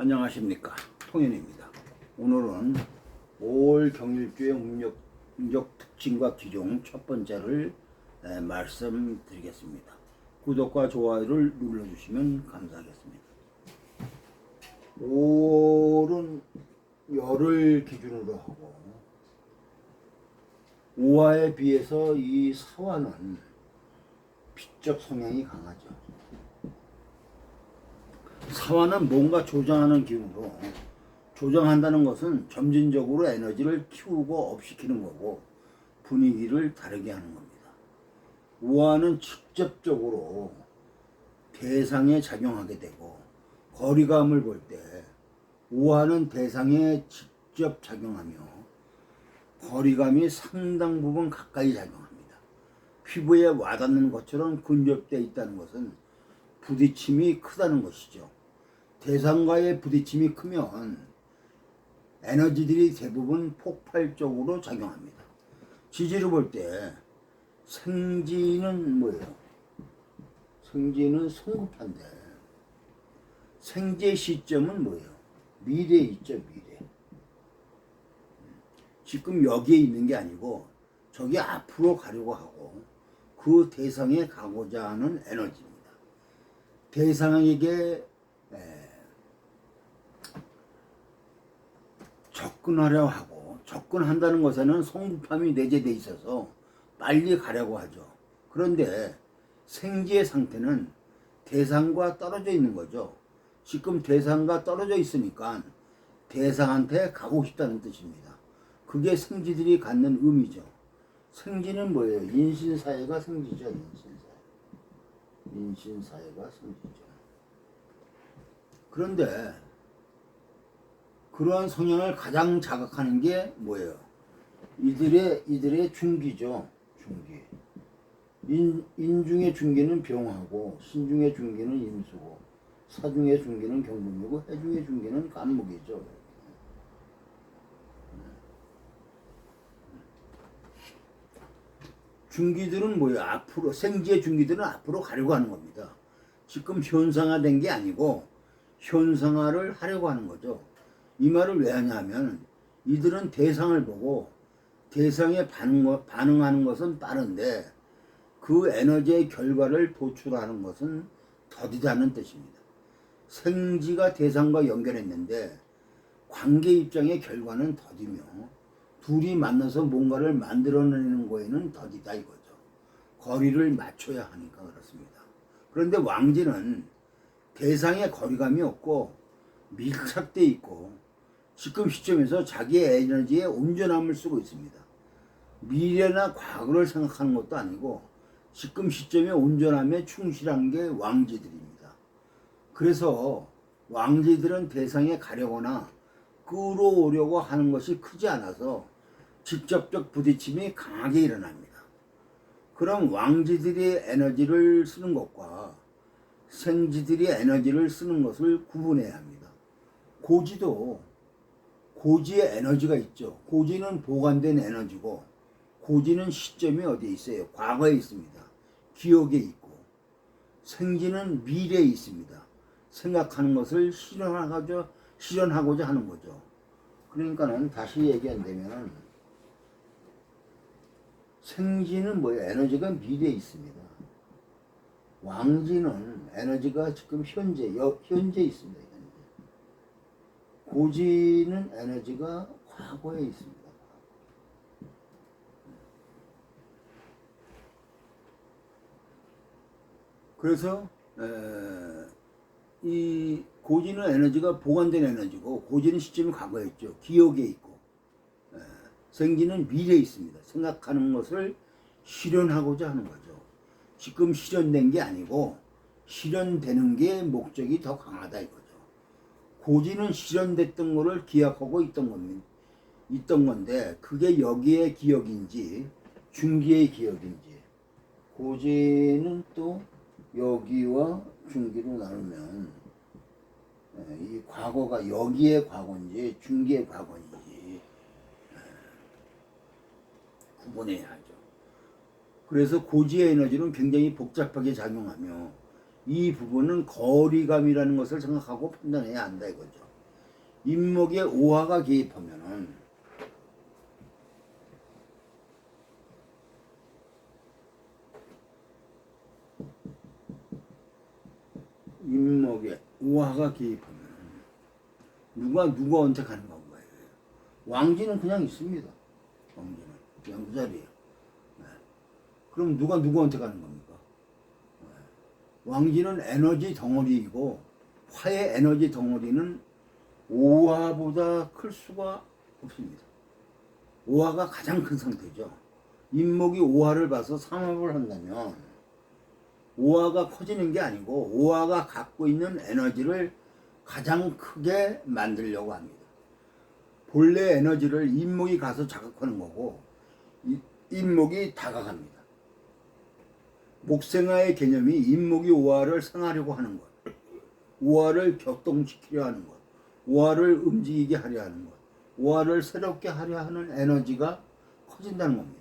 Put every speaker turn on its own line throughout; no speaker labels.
안녕하십니까 통현입니다. 오늘은 올 경일주의 음력, 음력 특징과 기종 첫 번째를 에, 말씀드리겠습니다. 구독과 좋아요를 눌러주시면 감사하겠습니다. 올은 열을 기준으로 하고 오화에 비해서 이 사화는 빛적 성향이 강하죠. 사화는 뭔가 조정하는 기운으로 조정한다는 것은 점진적으로 에너지를 키우고 업시키는 거고 분위기를 다르게 하는 겁니다. 우화는 직접적으로 대상에 작용하게 되고 거리감을 볼 때 우화는 대상에 직접 작용하며 거리감이 상당 부분 가까이 작용합니다. 피부에 와닿는 것처럼 근접되어 있다는 것은 부딪힘이 크다는 것이죠. 대상과의 부딪힘이 크면 에너지들이 대부분 폭발적으로 작용합니다. 지지를 볼때 생지는 뭐예요? 생지는 성급한데 생제 시점은 뭐예요? 미래에 있죠, 미래. 지금 여기에 있는 게 아니고 저기 앞으로 가려고 하고 그 대상에 가고자 하는 에너지입니다. 대상에게 에, 접근하려 하고 접근한다는 것에는 성급함이 내재돼 있어서 빨리 가려고 하죠. 그런데 생지의 상태는 대상과 떨어져 있는 거죠. 지금 대상과 떨어져 있으니까 대상한테 가고 싶다는 뜻입니다. 그게 생지들이 갖는 의미죠. 생지는 뭐예요? 인신사회가 생지죠. 인신사회. 인신사회가 생지죠. 그런데 그러한 성향을 가장 자극하는 게 뭐예요? 이들의 이들의 중기죠. 중기. 인, 인중의 중기는 병하고 신중의 중기는 임수고 사중의 중기는 경금이고 해중의 중기는 간목이죠. 중기들은 뭐예요? 앞으로 생지의 중기들은 앞으로 가려고 하는 겁니다. 지금 현상화된 게 아니고 현상화를 하려고 하는 거죠. 이 말을 왜 하냐면 이들은 대상을 보고 대상에 반응, 반응 하는 것은 빠른데 그 에너지의 결과를 도출하는 것은 더디다는 뜻입니다. 생지가 대상과 연결했는데 관계 입장의 결과는 더디며 둘이 만나서 뭔가를 만들어내는 거에는 더디다 이거죠. 거리를 맞춰야 하니까 그렇습니다. 그런데 왕지는 대상의 거리감이 없고 밀착돼 있고 지금 시점에서 자기의 에너지에 온전함을 쓰고 있습니다. 미래나 과거를 생각하는 것도 아니고 지금 시점에 온전함에 충실한 게 왕지들입니다. 그래서 왕지들은 대상에 가려거나 끌어오려고 하는 것이 크지 않아서 직접적 부딪힘이 강하게 일어납니다. 그럼 왕지들이 에너지를 쓰는 것과 생지들이 에너지를 쓰는 것을 구분해야 합니다. 고지도 고지의 에너지가 있죠. 고지는 보관된 에너지고 고지는 시점이 어디에 있어요? 과거에 있습니다. 기억에 있고 생지는 미래에 있습니다. 생각하는 것을 실현하고자, 실현하고자 하는 거죠. 그러니까는 다시 얘기한다면 생지는 뭐예요? 에너지가 미래에 있습니다. 왕지는 에너지가 지금 현재, 여, 현재 있습니다. 고지는 에너지가 과거에 있습니다. 그래서 에, 이 고지는 에너지가 보관된 에너지고 고지는 시점이 과거에 있죠. 기억에 있고 에, 생기는 미래에 있습니다. 생각하는 것을 실현하고자 하는 거죠. 지금 실현된 게 아니고 실현되는 게 목적이 더 강하다 이거죠. 고지는 실현됐던 거를 기억하고 있던 겁니다. 있던 건데 그게 여기의 기억인지 중기의 기억인지 고지는 또 여기와 중기로 나누면 예, 이 과거가 여기의 과거인지 중기의 과거인지 예, 구분해야 하죠. 그래서 고지의 에너지는 굉장히 복잡하게 작용하며 이 부분은 거리감이라는 것을 생각하고 판단해야 한다 이거죠. 인목에 오화가 개입하면은 인목에 오화가 개입하면 누가 누가 언택하는 건가요? 왕지는 그냥 있습니다. 왕지는 그냥 그 자리에. 네. 그럼 누가 누구 언택하는? 네. 왕지는 에너지 덩어리이고 화의 에너지 덩어리는 오화보다 클 수가 없습니다. 오화가 가장 큰 상태죠. 인목이 오화를 봐서 삼합을 한다면 오화가 커지는 게 아니고 오화가 갖고 있는 에너지를 가장 크게 만들려고 합니다. 본래 에너지를 인목이 가서 자극하는 거고 이- 인목이 다가갑니다. 목생화의 개념이 인목이 오화를 생하려고 하는 것, 오화를 격동시키려 하는 것, 오화를 움직이게 하려 하는 것, 오화를 새롭게 하려 하는 에너지가 커진다는 겁니다.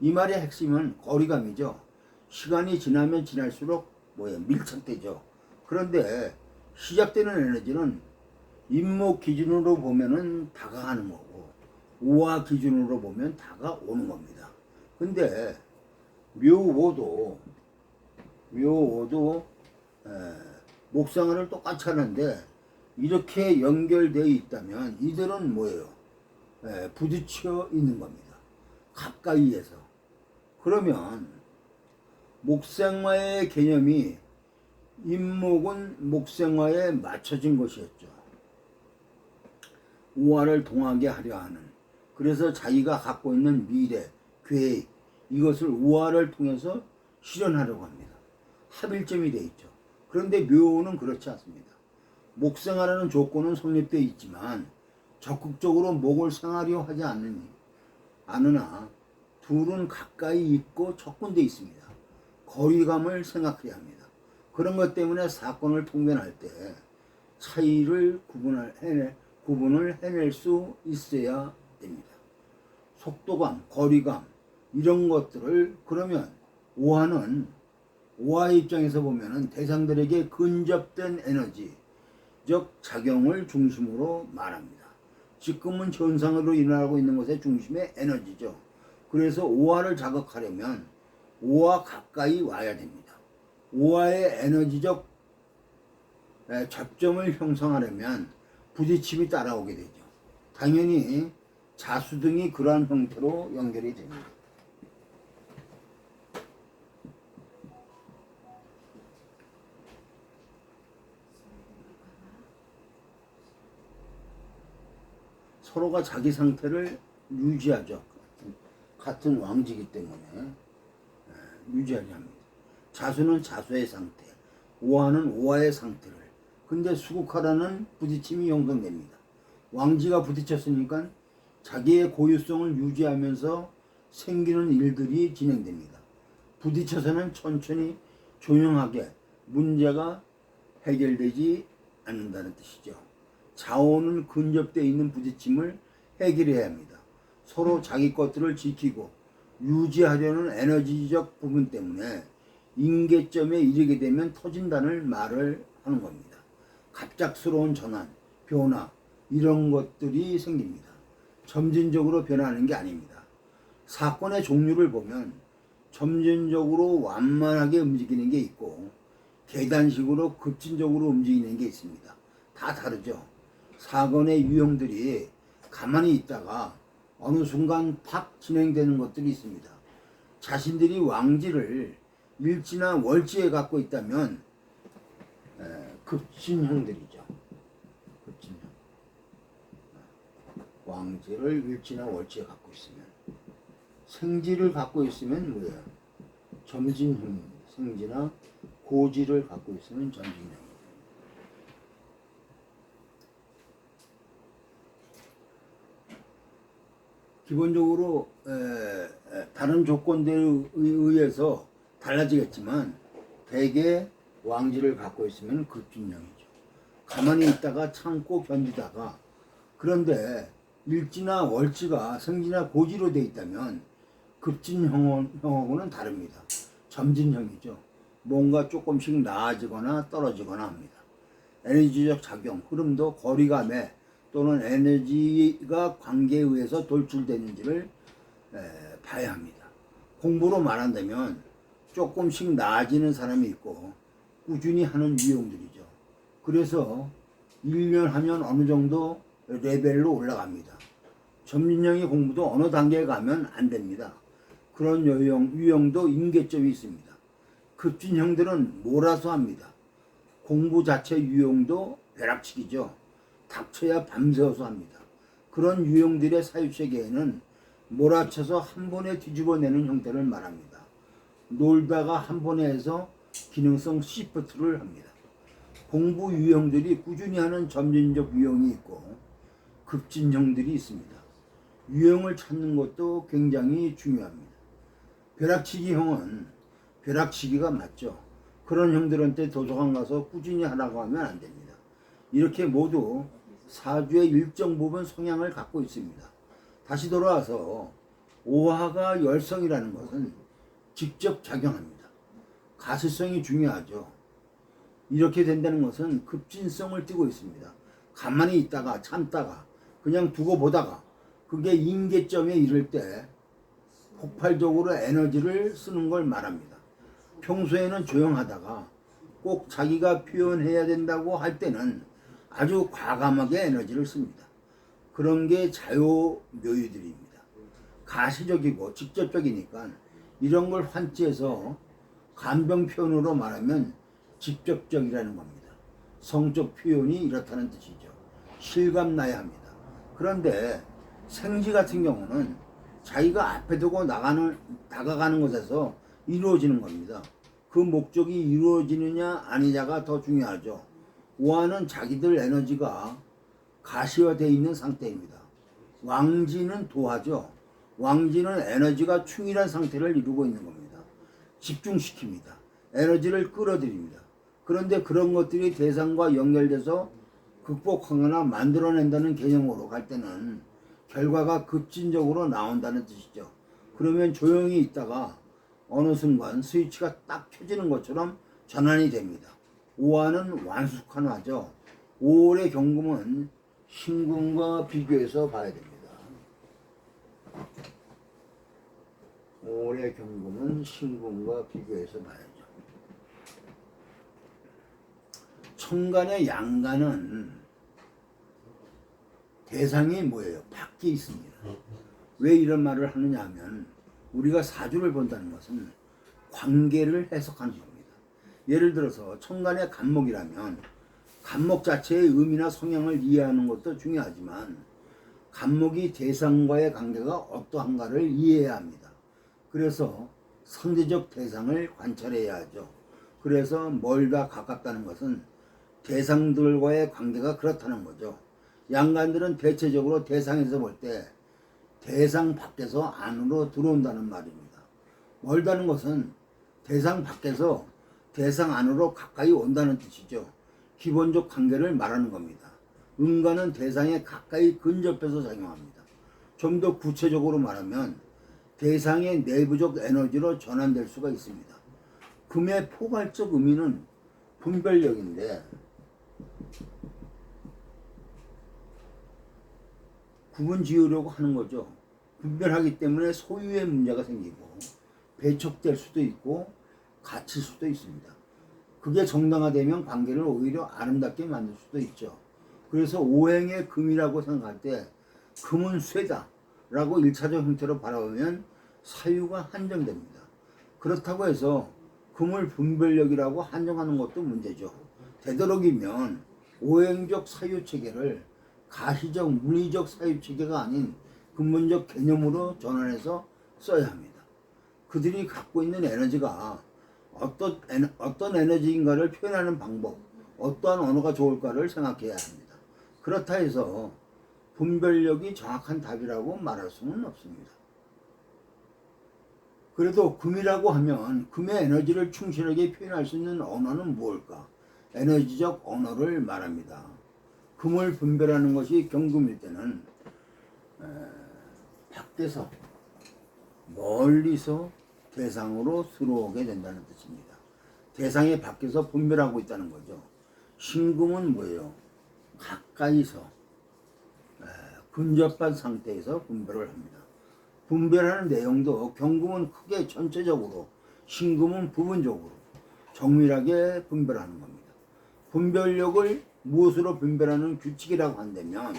이 말의 핵심은 거리감이죠. 시간이 지나면 지날수록 뭐예요? 밀착되죠. 그런데 시작되는 에너지는 인목 기준으로 보면은 다가가는 거고 오화 기준으로 보면 다가오는 겁니다. 근데 묘오도 묘오도 에, 목상을 똑같이 하는데 이렇게 연결되어 있다면 이들은 뭐예요? 에, 부딪혀 있는 겁니다. 가까이에서. 그러면 목생화의 개념이 인목은 목생화에 맞춰진 것이었죠. 우화를 동하게 하려 하는. 그래서 자기가 갖고 있는 미래, 계획, 이것을 우화를 통해서 실현하려고 합니다. 합일점이 되어 있죠. 그런데 묘는 그렇지 않습니다. 목생하라는 조건은 성립되어 있지만 적극적으로 목을 생하려 하지 않느니 않으나 둘은 가까이 있고 접근되어 있습니다. 거리감을 생각해야 합니다. 그런 것 때문에 사건을 통변할 때 차이를 구분을 해내, 구분을 해낼 수 있어야 됩니다. 속도감, 거리감 이런 것들을 그러면 오화는 오화의 입장에서 보면은 대상들에게 근접된 에너지 적 작용을 중심으로 말합니다. 지금은 현상으로 일어나고 있는 것의 중심의 에너지죠. 그래서 오화를 자극하려면 오화 가까이 와야 됩니다. 오화의 에너지적 에, 접점을 형성하려면 부딪힘이 따라오게 되죠. 당연히 자수 등이 그러한 형태로 연결이 됩니다. 서로가 자기 상태를 유지하죠. 같은 왕지기 때문에 에, 유지하게 합니다. 자수는 자수의 상태, 오화는 오화의 상태를. 근데 수국하라는 부딪힘이 형성됩니다. 왕지가 부딪혔으니까 자기의 고유성을 유지하면서 생기는 일들이 진행됩니다. 부딪혀서는 천천히 조용하게 문제가 해결되지 않는다는 뜻이죠. 자원은 근접되어 있는 부딪힘을 해결해야 합니다. 서로 자기 것들을 지키고 유지하려는 에너지적 부분 때문에 인계점에 이르게 되면 터진다는 말을 하는 겁니다. 갑작스러운 전환, 변화 이런 것들이 생깁니다. 점진적으로 변하는 게 아닙니다. 사건의 종류를 보면 점진적으로 완만하게 움직이는 게 있고 계단식으로 급진적으로 움직이는 게 있습니다. 다 다르죠. 사건의 유형들이 가만히 있다가 어느 순간 팍 진행되는 것들이 있습니다. 자신들이 왕지를 일지나 월지에 갖고 있다면 에, 급진형들이죠. 급진형. 왕지를 일지나 월지에 갖고 있으면 생지를 갖고 있으면 뭐예요? 점진형입니다. 생지나 고지를 갖고 있으면 점진형입니다. 기본적으로 다른 조건들에 의해서 달라지겠지만 대개 왕지를 갖고 있으면 급진형이죠. 가만히 있다가 참고 견디다가 그런데 일지나 월지가 생지나 고지로 돼 있다면 급진형하고는 다릅니다. 점진형이죠. 뭔가 조금씩 나아지거나 떨어지거나 합니다. 에너지적 작용, 흐름도 거리감에 또는 에너지가 관계에 의해서 돌출되는지를 에, 봐야 합니다. 공부로 말한다면 조금씩 나아지는 사람이 있고 꾸준히 하는 유형들이죠. 그래서 1년 하면 어느 정도 레벨로 올라갑니다. 점진형의 공부도 어느 단계에 가면 안 됩니다. 그런 유형, 유형도 인계점이 있습니다. 급진형들은 몰아서 합니다. 공부 자체 유형도 벼락치기죠. 닥쳐야 밤새워서 합니다. 그런 유형들의 사유체계에는 몰아쳐서 한 번에 뒤집어내는 형태를 말합니다. 놀다가 한 번에 해서 기능성 시프트를 합니다. 공부 유형들이 꾸준히 하는 점진적 유형이 있고 급진형들이 있습니다. 유형을 찾는 것도 굉장히 중요합니다. 벼락치기형은 벼락치기가 맞죠. 그런 형들한테 도서관 가서 꾸준히 하라고 하면 안 됩니다. 이렇게 모두 사주의 일정 부분 성향을 갖고 있습니다. 다시 돌아와서 오화가 열성이라는 것은 직접 작용합니다. 가시성이 중요하죠. 이렇게 된다는 것은 급진성을 띠고 있습니다. 가만히 있다가 참다가 그냥 두고 보다가 그게 인계점에 이를 때 폭발적으로 에너지를 쓰는 걸 말합니다. 평소에는 조용하다가 꼭 자기가 표현해야 된다고 할 때는 아주 과감하게 에너지를 씁니다. 그런 게 자요묘유들입니다. 가시적이고 직접적이니까 이런 걸 환치해서 간병 표현으로 말하면 직접적이라는 겁니다. 성적 표현이 이렇다는 뜻이죠. 실감나야 합니다. 그런데 생지 같은 경우는 자기가 앞에 두고 나가는 다가가는 것에서 이루어지는 겁니다. 그 목적이 이루어지느냐 아니냐가 더 중요하죠. 오화는 자기들 에너지가 가시화되어 있는 상태입니다. 왕지는 도하죠. 왕지는 에너지가 충일한 상태를 이루고 있는 겁니다. 집중시킵니다. 에너지를 끌어들입니다. 그런데 그런 것들이 대상과 연결돼서 극복하거나 만들어낸다는 개념으로 갈 때는 결과가 급진적으로 나온다는 뜻이죠. 그러면 조용히 있다가 어느 순간 스위치가 딱 켜지는 것처럼 전환이 됩니다. 오화는 완숙한 화죠. 5월의 경금은 신금과 비교해서 봐야 됩니다. 5월의 경금은 신금과 비교해서 봐야죠. 천간의 양간은 대상이 뭐예요? 밖에 있습니다. 왜 이런 말을 하느냐 하면 우리가 사주를 본다는 것은 관계를 해석하는 겁니다. 예를 들어서 천간의 간목이라면 간목 자체의 의미나 성향을 이해하는 것도 중요하지만 간목이 대상과의 관계가 어떠한가를 이해해야 합니다. 그래서 상대적 대상을 관찰해야 하죠. 그래서 멀다 가깝다는 것은 대상들과의 관계가 그렇다는 거죠. 양간들은 대체적으로 대상에서 볼 때 대상 밖에서 안으로 들어온다는 말입니다. 멀다는 것은 대상 밖에서 대상 안으로 가까이 온다는 뜻이죠. 기본적 관계를 말하는 겁니다. 음간은 대상에 가까이 근접해서 작용합니다. 좀 더 구체적으로 말하면 대상의 내부적 에너지로 전환될 수가 있습니다. 금의 포괄적 의미는 분별력인데 구분 지으려고 하는 거죠. 분별하기 때문에 소유의 문제가 생기고 배척될 수도 있고 갇힐 수도 있습니다. 그게 정당화되면 관계를 오히려 아름답게 만들 수도 있죠. 그래서 오행의 금이라고 생각할 때 금은 쇠다라고 일차적 형태로 바라보면 사유가 한정됩니다. 그렇다고 해서 금을 분별력이라고 한정하는 것도 문제죠. 되도록이면 오행적 사유 체계를 가시적 물리적 사유 체계가 아닌 근본적 개념으로 전환해서 써야 합니다. 그들이 갖고 있는 에너지가 어떤, 에너, 어떤 에너지인가를 표현하는 방법, 어떠한 언어가 좋을까를 생각해야 합니다. 그렇다 해서 분별력이 정확한 답이라고 말할 수는 없습니다. 그래도 금이라고 하면 금의 에너지를 충실하게 표현할 수 있는 언어는 무엇일까? 에너지적 언어를 말합니다. 금을 분별하는 것이 경금일 때는 에, 밖에서 멀리서 대상으로 들어오게 된다는 뜻입니다. 대상의 밖에서 분별하고 있다는 거죠. 신금은 뭐예요? 가까이서 근접한 상태에서 분별을 합니다. 분별하는 내용도 경금은 크게 전체적으로, 신금은 부분적으로 정밀하게 분별하는 겁니다. 분별력을 무엇으로 분별하는 규칙이라고 한다면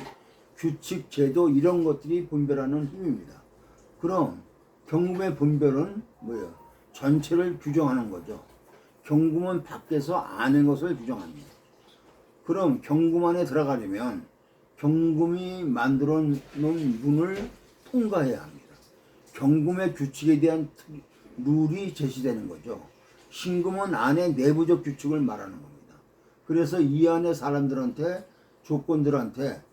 규칙, 제도 이런 것들이 분별하는 힘입니다. 그럼 경금의 분별은 뭐예요? 전체를 규정하는 거죠. 경금은 밖에서 안의 것을 규정합니다. 그럼 경금 안에 들어가려면 경금이 만들어 놓은 문을 통과해야 합니다. 경금의 규칙에 대한 특- 룰이 제시되는 거죠. 신금은 안에 내부적 규칙을 말하는 겁니다. 그래서 이 안에 사람들한테 조건들한테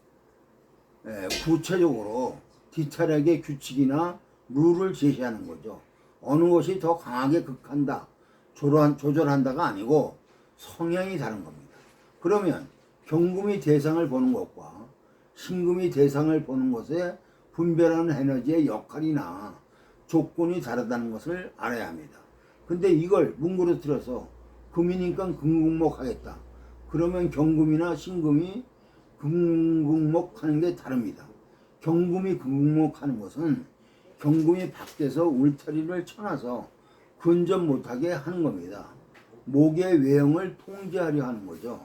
에, 구체적으로 디테일하게 규칙이나 룰을 제시하는 거죠. 어느 것이 더 강하게 극한다, 조절한다가 아니고 성향이 다른 겁니다. 그러면 경금이 대상을 보는 것과 신금이 대상을 보는 것에 분별하는 에너지의 역할이나 조건이 다르다는 것을 알아야 합니다. 근데 이걸 문구로 틀어서 금이니까 금국목 하겠다. 그러면 경금이나 신금이 금국목 하는 게 다릅니다. 경금이 금국목 하는 것은 경금이 밖에서 울타리를 쳐놔서 근접 못하게 하는 겁니다. 목의 외형을 통제하려 하는 거죠.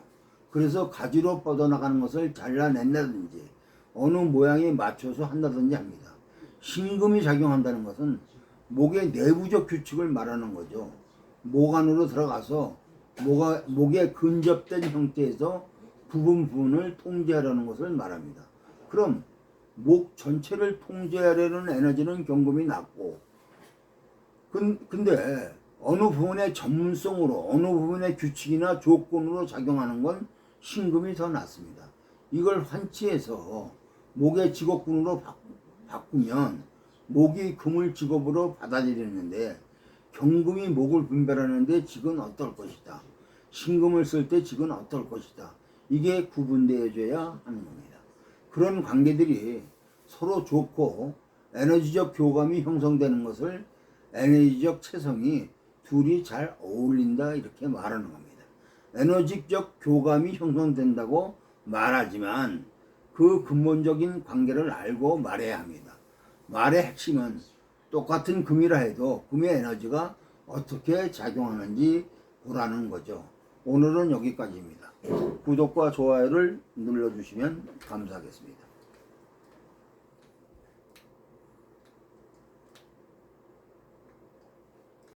그래서 가지로 뻗어나가는 것을 잘라낸다든지 어느 모양에 맞춰서 한다든지 합니다. 신금이 작용한다는 것은 목의 내부적 규칙을 말하는 거죠. 목 안으로 들어가서 목가, 목에 근접된 형태에서 부분 부분을 통제하려는 것을 말합니다. 그럼 목 전체를 통제하려는 에너지는 경금이 낮고 근, 근데 어느 부분의 전문성으로 어느 부분의 규칙이나 조건으로 작용하는 건 신금이 더 낫습니다. 이걸 환치해서 목의 직업군으로 바, 바꾸면 목이 금을 직업으로 받아들이는데 경금이 목을 분별하는데 직은 어떨 것이다. 신금을 쓸 때 직은 어떨 것이다. 이게 구분되어져야 하는 겁니다. 그런 관계들이 서로 좋고 에너지적 교감이 형성되는 것을 에너지적 체성이 둘이 잘 어울린다 이렇게 말하는 겁니다. 에너지적 교감이 형성된다고 말하지만 그 근본적인 관계를 알고 말해야 합니다. 말의 핵심은 똑같은 금이라 해도 금의 에너지가 어떻게 작용하는지 보라는 거죠. 오늘은 여기까지입니다. 구독과 좋아요를 눌러주시면 감사하겠습니다.